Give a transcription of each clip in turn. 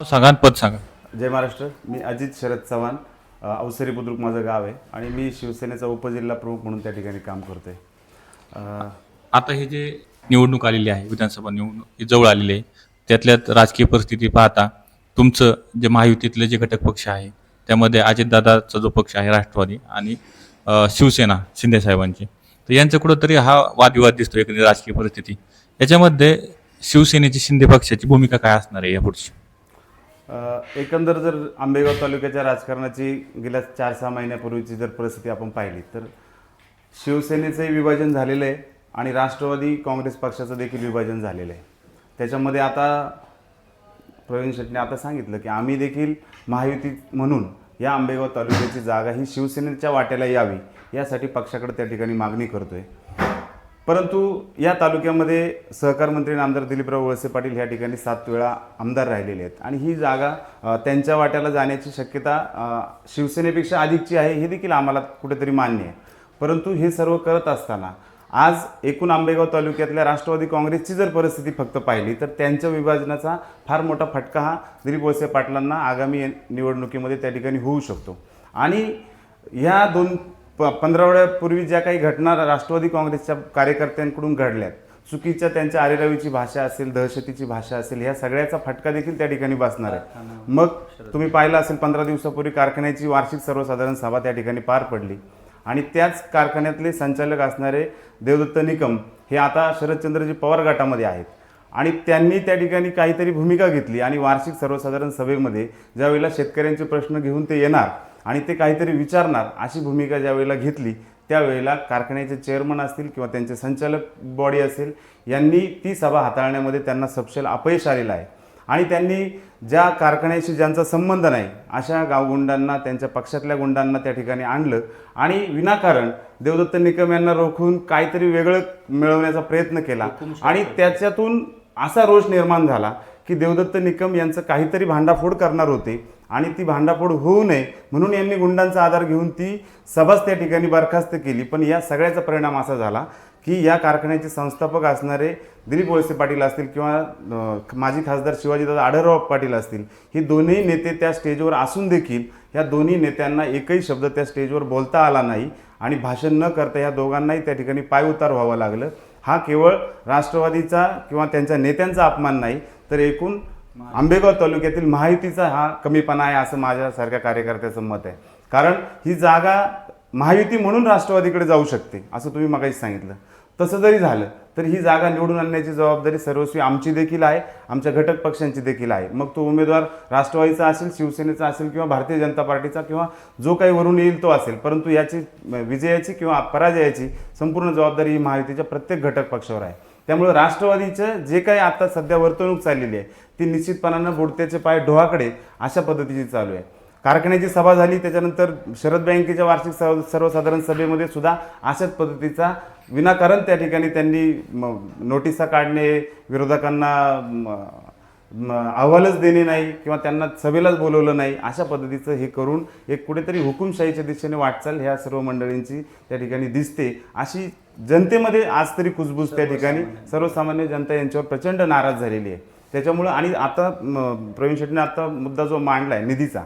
सांगा पद सांगा. जय महाराष्ट्र. मी अजित शरद चव्हाण. अवसरी बुद्रुक माझं गाव आहे आणि मी शिवसेनेचा उपजिल्हा प्रमुख म्हणून त्या ठिकाणी काम करतोय. आता हे जे निवडणूक आलेली आहे विधानसभा निवडणूक ही जवळ आलेली आहे त्यातल्यात राजकीय परिस्थिती पाहता तुमचं जे महायुतीतले जे घटक पक्ष आहे त्यामध्ये अजितदादाचा जो पक्ष आहे राष्ट्रवादी आणि शिवसेना शिंदे साहेबांची तर यांचं कुठंतरी हा वादविवाद दिसतो एकंदरीत राजकीय परिस्थिती. याच्यामध्ये शिवसेनेची शिंदे पक्षाची भूमिका काय असणार आहे यापुढची? अ, एकंदर जर आंबेगाव तालुक्याच्या राजकारणाची गेल्या चार सहा महिन्यापूर्वीची जर परिस्थिती आपण पाहिली तर शिवसेनेचंही विभाजन झालेलं आहे आणि राष्ट्रवादी काँग्रेस पक्षाचं देखील विभाजन झालेलं आहे. त्याच्यामध्ये आता प्रवीण शेटने आता सांगितलं की आम्ही देखील महायुती म्हणून या आंबेगाव तालुक्याची जागा ही शिवसेनेच्या वाट्याला यावी यासाठी पक्षाकडे त्या ठिकाणी मागणी करतो आहे परंतु या तालुक्यामध्ये सहकार मंत्री नामदार दिलीपराव वळसे पाटील ह्या ठिकाणी सात वेळा आमदार राहिलेले आहेत. आणि ही जागा त्यांच्या वाट्याला जाण्याची शक्यता शिवसेनेपेक्षा अधिकची आहे हे देखील आम्हाला कुठेतरी मान्य आहे. परंतु हे सर्व करत असताना आज एकूण आंबेगाव तालुक्यातल्या राष्ट्रवादी काँग्रेसची जर परिस्थिती फक्त पाहिली तर त्यांच्या विभाजनाचा फार मोठा फटका हा दिलीप वळसे पाटलांना आगामी निवडणुकीमध्ये त्या ठिकाणी होऊ शकतो. आणि ह्या दोन प पंधरावड्यापूर्वी ज्या काही घटना राष्ट्रवादी काँग्रेसच्या कार्यकर्त्यांकडून घडल्यात चुकीच्या त्यांच्या आरेरावीची भाषा असेल दहशतीची भाषा असेल ह्या सगळ्याचा फटका देखील त्या ठिकाणी बसणार आहे. मग तुम्ही पाहिलं असेल पंधरा दिवसापूर्वी कारखान्याची वार्षिक सर्वसाधारण सभा त्या ठिकाणी पार पडली. आणि त्याच कारखान्यातले संचालक असणारे देवदत्त निकम हे आता शरदचंद्रजी पवार गटामध्ये आहेत. आणि त्यांनी त्या ठिकाणी काहीतरी भूमिका घेतली आणि वार्षिक सर्वसाधारण सभेमध्ये ज्यावेळेला शेतकऱ्यांचे प्रश्न घेऊन ते येणार आणि ते काहीतरी विचारणार अशी भूमिका ज्यावेळेला घेतली त्यावेळेला कारखान्याचे चेअरमन असतील किंवा त्यांचे संचालक बॉडी असेल यांनी ती सभा हाताळण्यामध्ये त्यांना सपशेल अपयश आलेलं आहे. आणि त्यांनी ज्या कारखान्याशी ज्यांचा संबंध नाही अशा गावगुंडांना त्यांच्या पक्षातल्या गुंडांना त्या ठिकाणी आणलं आणि विनाकारण देवदत्त निकम यांना रोखून काहीतरी वेगळं मिळवण्याचा प्रयत्न केला. आणि त्याच्यातून असा रोष निर्माण झाला की देवदत्त निकम यांचं काहीतरी भांडाफोड करणार होते आणि ती भांडाफोड होऊ नये म्हणून यांनी गुंडांचा आधार घेऊन ती सभाच त्या ठिकाणी बरखास्त केली. पण या सगळ्याचा परिणाम असा झाला की या कारखान्याचे संस्थापक असणारे दिलीप वळसे पाटील असतील किंवा माजी खासदार शिवाजीदादा आढळराव पाटील असतील ही दोन्ही नेते त्या स्टेजवर असून देखील या दोन्ही नेत्यांना एकही शब्द त्या स्टेजवर बोलता आला नाही आणि भाषण न करता या दोघांनाही त्या ठिकाणी पायउतार व्हावं लागलं. हा केवळ राष्ट्रवादीचा किंवा त्यांच्या नेत्यांचा अपमान नाही तर एकूण आंबेगाव तालुक्यातील महायुतीचा हा कमीपणा आहे असं माझ्यासारख्या कार्यकर्त्याचं मत आहे. कारण ही जागा महायुती म्हणून राष्ट्रवादीकडे जाऊ शकते असं तुम्ही मगाशी सांगितलं. तसं जरी झालं तर ही जागा निवडून आणण्याची जबाबदारी सर्वस्वी आमची देखील आहे आमच्या घटक पक्षांची देखील आहे. मग तो उमेदवार राष्ट्रवादीचा असेल शिवसेनेचा असेल किंवा भारतीय जनता पार्टीचा किंवा जो काही वरून येईल तो असेल परंतु याची विजयाची किंवा पराजयाची संपूर्ण जबाबदारी ही महायुतीच्या प्रत्येक घटक पक्षावर आहे. त्यामुळे राष्ट्रवादीचं जे काही आता सध्या वर्तणूक चाललेली आहे ती निश्चितपणानं बुडत्याचे पाय डोहाकडे अशा पद्धतीची चालू आहे. कारखान्याची सभा झाली त्याच्यानंतर शरद बँकेच्या वार्षिक सर्व सर्वसाधारण सभेमध्ये सुद्धा अशाच पद्धतीचा विनाकारण त्या ठिकाणी त्यांनी नोटिसा काढणे विरोधकांना अहवालच देणे नाही किंवा त्यांना सभेलाच बोलवलं नाही अशा पद्धतीचं हे करून एक कुठेतरी हुकुमशाहीच्या दिशेने वाटचाल ह्या सर्व मंडळींची त्या ठिकाणी दिसते अशी जनतेमध्ये आज तरी कुजबूज त्या ठिकाणी. सर्वसामान्य जनता यांच्यावर प्रचंड नाराज झालेली आहे. त्याच्यामुळं आणि आता प्रवीण शेट्टीने आता मुद्दा जो मांडला आहे निधीचा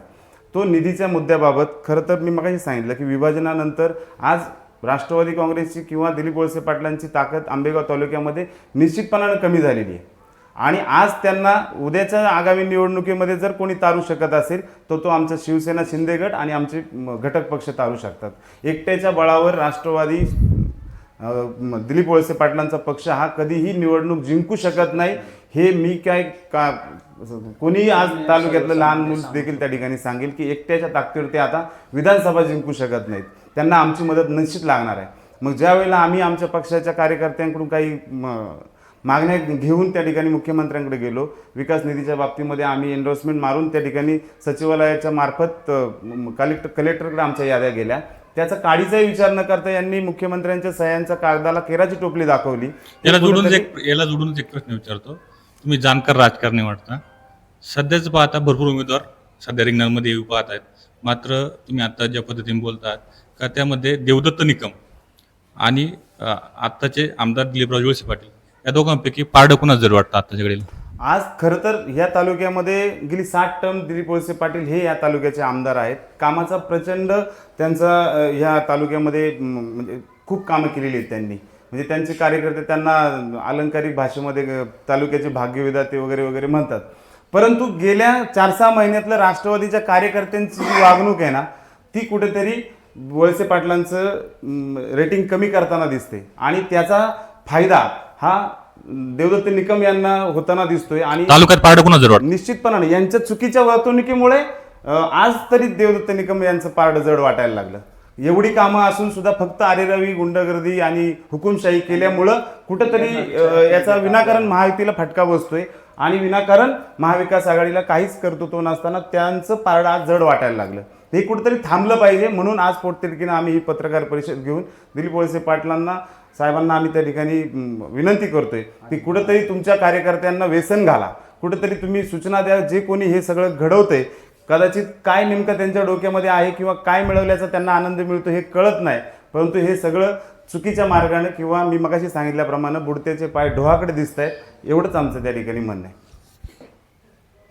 तो निधीच्या मुद्द्याबाबत खरं तर मी मगाशी सांगितलं की विभाजनानंतर आज राष्ट्रवादी काँग्रेसची किंवा दिलीप वळसे पाटलांची ताकद आंबेगाव तालुक्यामध्ये निश्चितपणानं कमी झालेली आहे. आणि आज त्यांना उद्याच्या आगामी निवडणुकीमध्ये जर कोणी तारू शकत असेल तर तो आमचा शिवसेना शिंदे गट आणि आमचे घटक पक्ष तारू शकतात. एकट्याच्या बळावर राष्ट्रवादी दिलीप वळसे पाटलांचा पक्ष हा कधीही निवडणूक जिंकू शकत नाही. हे मी काय का कोणीही आज तालुक्यातलं लहान मूल देखील त्या ठिकाणी सांगेल की एकट्याच्या ताकदीवर ते आता विधानसभा जिंकू शकत नाहीत. त्यांना आमची मदत निश्चित लागणार आहे. मग ज्या वेळेला आम्ही आमच्या पक्षाच्या कार्यकर्त्यांकडून काही म, मागण्या घेऊन त्या ठिकाणी मुख्यमंत्र्यांकडे गेलो विकास निधीच्या बाबतीमध्ये आम्ही एन्डोर्समेंट मारून त्या ठिकाणी सचिवालयाच्या मार्फत कलेक्टर कलेक्टरकडे आमच्या याद्या गेल्या. त्याचा काडीचाही विचार न करता यांनी मुख्यमंत्र्यांच्या सह्यांच्या कागदाला केराची टोपली दाखवली. याला जोडून एक याला जोडूनच एक प्रश्न विचारतो. तुम्ही जाणकार राजकारणी वाटता? सध्याच पाहता भरपूर उमेदवार सध्या रिंगणांमध्ये येऊ पाहत आहेत. मात्र तुम्ही आता ज्या पद्धतीने बोलतात का त्यामध्ये देवदत्त निकम आणि आत्ताचे आमदार दिलीपराव वळसे पाटील या दोघांपैकी पारडं कुणाच जर वाटतं आत्ताच्या घडीला? आज खरं तर ह्या तालुक्यामध्ये गेली साठ टर्म दिलीप वळसे पाटील हे या तालुक्याचे आमदार आहेत. कामाचा प्रचंड त्यांचा ह्या तालुक्यामध्ये म्हणजे खूप कामं केलेली आहेत त्यांनी. म्हणजे त्यांचे कार्यकर्ते त्यांना अलंकारिक भाषेमध्ये तालुक्याचे भाग्यविधाते वगैरे वगैरे म्हणतात. परंतु गेल्या चार सहा महिन्यातलं राष्ट्रवादीच्या कार्यकर्त्यांची जी वागणूक आहे ना ती कुठेतरी वळसे पाटलांचं रेटिंग कमी करताना दिसते. आणि त्याचा फायदा हा देवदत्त निकम यांना होताना दिसतोय आणि तालुक्यात पारडं कुणा जर वाटतं? निश्चितपणाने यांच्या चुकीच्या वर्तणुकीमुळे अं, आज तरी देवदत्त निकम यांचं पारड जड वाटायला लागलं. एवढी कामं असून सुद्धा फक्त आरेरावी गुंडगर्दी आणि हुकुमशाही केल्यामुळं कुठंतरी अं, याचा विनाकारण महायुतीला फटका बसतोय. आणि विनाकारण महाविकास आघाडीला काहीच कर्तृत्व नसताना त्यांचं पारड आज जड वाटायला लागलं. हे कुठेतरी थांबलं पाहिजे म्हणून आज पोटतिडकीनं आम्ही ही पत्रकार परिषद घेऊन दिलीप वळसे पाटलांना साहेबांना आम्ही त्या ठिकाणी विनंती करतोय की कुठंतरी तुमच्या कार्यकर्त्यांना व्यसन घाला. कुठंतरी तुम्ही सूचना द्या जे कोणी हे सगळं घडवतंय कदाचित काय नेमकं त्यांच्या डोक्यामध्ये आहे किंवा काय मिळवल्याचा त्यांना आनंद मिळतो हे कळत नाही. परंतु हे सगळं चुकीच्या मार्गाने किंवा मी मगाशी सांगितल्याप्रमाणे बुडत्याचे पाय डोहाकडे दिसत आहेत एवढंच आमचं त्या ठिकाणी म्हणणं आहे.